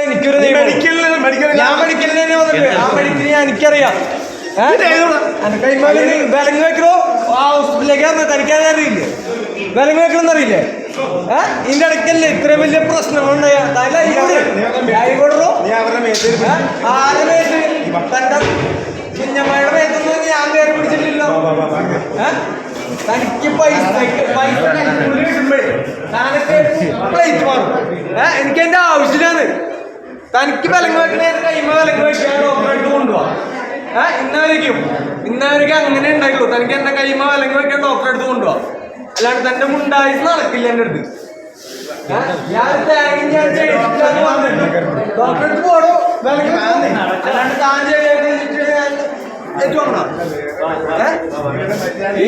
എനിക്കൊരു ഞാൻ മെഡിക്കലിന് വന്നിട്ട് ആ മെഡിക്കൽ ഞാൻ എനിക്കറിയാം. വിലങ്ങ് വെക്കണോ? ആ ഹോസ്പിറ്റലിലേക്ക് വന്ന് തനിക്കാൻ അറിയില്ലേ? വിലങ്ങ് വെക്കണമെന്ന് അറിയില്ലേ? ഏഹ് ഇതിന്റെ ഇടയ്ക്കല്ലേ ഇത്രയും വലിയ പ്രശ്നങ്ങളുണ്ടായ? ആയിക്കോട്ടോ നീ അവരുടെ മേത്തിൽ ആരുടെ മേത്ത്? തന്റെ കുഞ്ഞമ്മയുടെ മേത്തൊന്നും ഞാൻ കയറി പിടിച്ചിട്ടില്ലല്ലോ. ഏ? തനിക്ക് പൈസ പൈസ കൈക്കൂലി കിട്ടുമ്പോഴേ താനൊക്കെ പ്ലേറ്റ് മാറും. ഏഹ് എനിക്ക് എന്റെ ആവശ്യമില്ലാന്ന് തനിക്ക് വിലങ്ങ് വെക്കണേ കൈമ വിലങ്ങ് വെക്കാൻ ഡോക്ടറായിട്ട് കൊണ്ടുപോവാം ഏഹ് ഇന്നവരിക്കും ഇന്നവരിക്കും അങ്ങനെ ഉണ്ടായിട്ടുള്ളൂ. തനിക്ക് എന്റെ കൈമ വെക്കാൻ ഡോക്ടറെ അടുത്ത് കൊണ്ടുപോവാ അല്ലാണ്ട് തന്റെ മുണ്ടായിരുന്നു നടക്കില്ല എന്റെ അടുത്ത്. ഡോക്ടർ ചെയ്തിട്ടില്ലാന്ന് ഡോക്ടറെ പോടോ. വിലങ്ങ്. അല്ലാണ്ട് താൻ ചെയ്തിട്ട് ഞാൻ ഏറ്റുവാങ്ങണോ? ഏഹ്?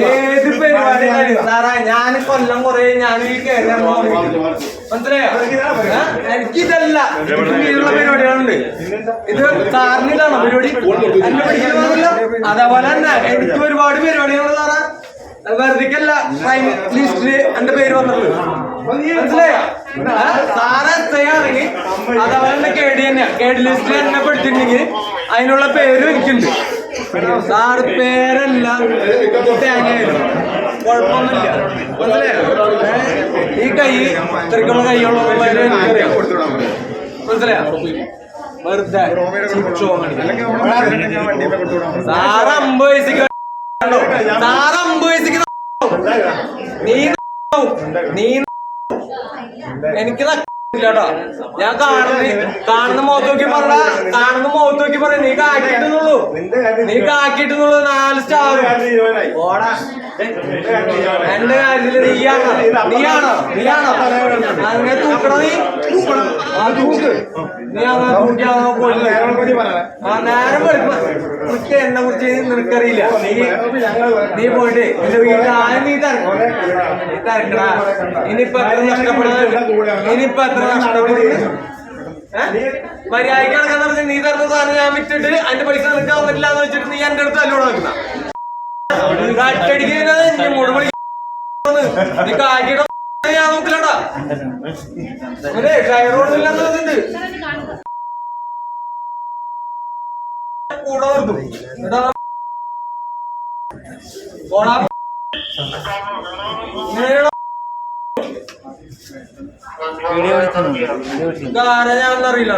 ഏത് പരിപാടി സാറാ ഞാൻ കൊല്ലം കൊറേ ഞാൻ ഈ കേരളം മനസ്സിലായോ? എനിക്കിതല്ല. എനിക്ക് ഇങ്ങനെയുള്ള പരിപാടികളുണ്ട്. ഇത് സാറിനിതാണോ പരിപാടി? എന്നെ പഠിക്കുന്നതല്ല അതേപോലെ തന്നെ എനിക്ക് ഒരുപാട് പരിപാടികളുണ്ട് സാറാ. വെറുതെക്കല്ല. പ്രൈം ലിസ്റ്റിൽ എന്റെ പേര് വന്നിട്ടുള്ളത് മനസ്സിലായോ? സാറ് എത്രയാണെങ്കിൽ തന്നെ കേടി തന്നെയാണ് കേടി ലിസ്റ്റിൽ എന്നെ പഠിച്ചിട്ടുണ്ടെങ്കിൽ അതിനുള്ള പേരും എനിക്കുണ്ട്. പേരല്ല. കുഴപ്പമൊന്നുമില്ല. മനസ്സിലായോ? ഈ കൈ ഇത്രക്കുള്ള കൈയുള്ള. മനസ്സിലായോ? വെറുതെ നീ നീ എനിക്ക് കേട്ടോ ഞാൻ കാണുന്ന കാണുന്ന മുഖത്ത് നോക്കി പറഞ്ഞ കാണുന്ന മുഖത്ത് നോക്കി പറ നീ കാക്കിട്ടുന്നുള്ളൂ നീ കാക്കിട്ടുന്നുള്ളൂ നാല് സ്റ്റാർ ഓടാ എന്റെ കാര്യത്തിൽ നീയാണോ നീയാണോ നീയാണോ അങ്ങനെ തൂക്കണ നീ? തൂക്കണം. ആ നീ അങ്ങനെ തൂക്കിയാണോ പോയില്ലേ? ആ നേരം വെളുപ്പ്. എന്നെ കുറിച്ച് നിനക്കറിയില്ല. നീ നീ പോയിട്ട് എന്റെ വീട്ടിൽ ആരും നീ തിരക്കും. നീ തിരക്കടാ ഇനിയിപ്പൊ എത്ര നഷ്ടപ്പെടുന്നത് ഇനിയിപ്പൊ എത്ര നഷ്ടപ്പെടുന്നത് മര്യാദയ്ക്ക് നടക്കാൻ പറഞ്ഞ നീ തരുന്ന സാധനം ഞാൻ വിറ്റിട്ട് അതിന്റെ പൈസ നിനക്ക് തന്നിട്ടില്ല എന്ന് വെച്ചിട്ട് നീ എന്റെ അടുത്ത് അല്ലോട് വെക്കുന്ന കട്ടടിക്കുന്നത് മുഴുവൻ നീ കാക്കിയുടെ ഞാൻ നോക്കില്ലടാ. അതെ ടയറോടില്ലെന്ന് പറഞ്ഞിട്ട്. കൂടെ നിർത്തും. വീഡിയോ എടുക്കുന്നുണ്ട് വീഡിയോ ഇതാരാ ഞാനറിയില്ല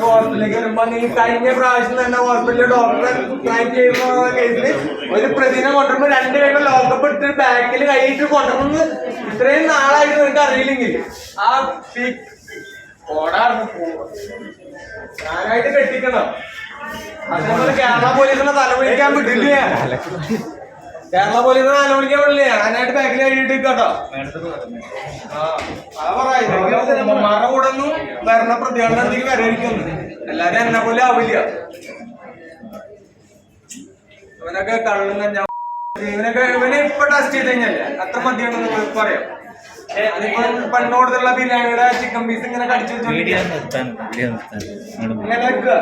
ഹോസ്പിറ്റലിലേക്ക് വരുമ്പോ നീ കഴിഞ്ഞ ഒരു പ്രതിനെ കൊണ്ടുവരുമ്പോ രണ്ട് പേരും ലോക്കപ്പ് ഇട്ട് ബാക്കിൽ കൈയിട്ട് കൊണ്ടുവന്ന് ഇത്രയും നാളായിട്ട് നിനക്ക് അറിയില്ലെങ്കിൽ ആ പോ- ഞാനായിട്ട് കെട്ടിക്കണം. കേരള പോലീസിനെ തലവിളിക്കാൻ വിട്ടില്ല കേരള പോലീസിനെ തലവിളിക്കാൻ വിടില്ല? അതിനായിട്ട് ബാക്കിൽ കഴിഞ്ഞിട്ട് കേട്ടോ ഉമ്മമാരുടെ കൂടെ ഒന്നും വരണ പ്രതികളുടെ അടുത്തേക്ക് വരായിരിക്കുന്നു എല്ലാരും എന്നെ പോലെ ആവില്ല. ഇവനൊക്കെ കള്ളും ഞാൻ ഇവനൊക്കെ ഇവനെ ഇപ്പൊ ടെസ്റ്റ് ചെയ്ത് കഴിഞ്ഞല്ലേ? അത്ര മതിയാണ് നിങ്ങൾക്ക് പറയാം. പണ്ടോടുള്ള ബിരിയാണിയുടെ ചിക്കൻ പീസ് ഇങ്ങനെ കടിച്ചു ഇങ്ങനെ വെക്കുക